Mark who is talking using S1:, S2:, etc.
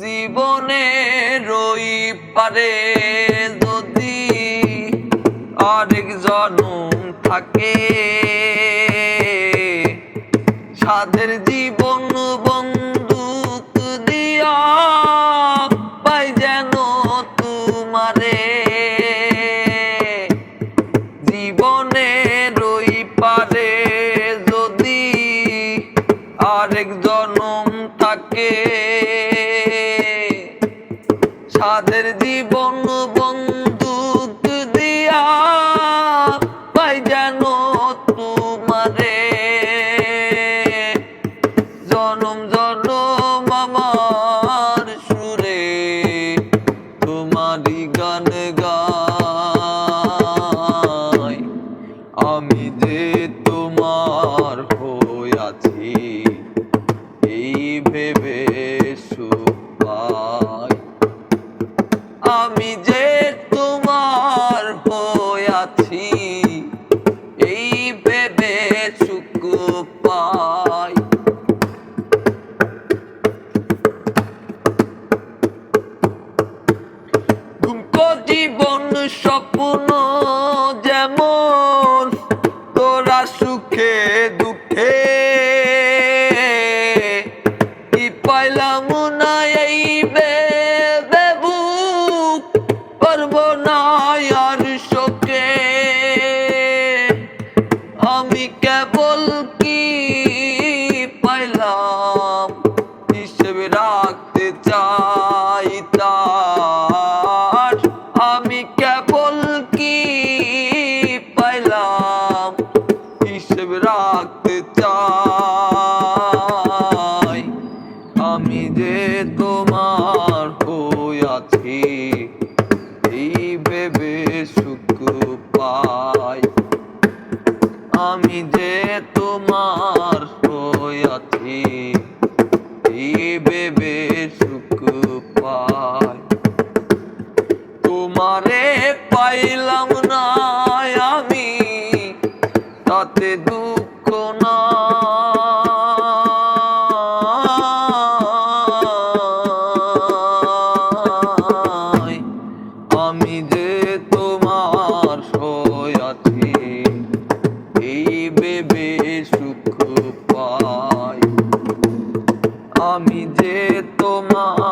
S1: জীবনে রই পারে যদি আরেক জনম থাকে। সাধের জীবন সাদের জীবন বন্দুক দিয়া, পাই যেন তোমারে। জনম জনম আমার সুরে, তোমারই গান গাই। আমি যে যে তোমার হয়াছি এই ভেবে চুকু পাই। জীবন স্বপ্ন আমি কেবল কি পাইলাম? হিসেবে রাখতে চাই তার। আমি কেবল কি পাইলাম? হিসেবে রাখতে চাই। আমি যে তোমার হইয়াছি এই আছি। ভেবে সুখ পাই। তোমারে পাইলাম না আমি, তাতে দুঃখ না আমি যে তোমার সয়াছি এই বেবে সু more.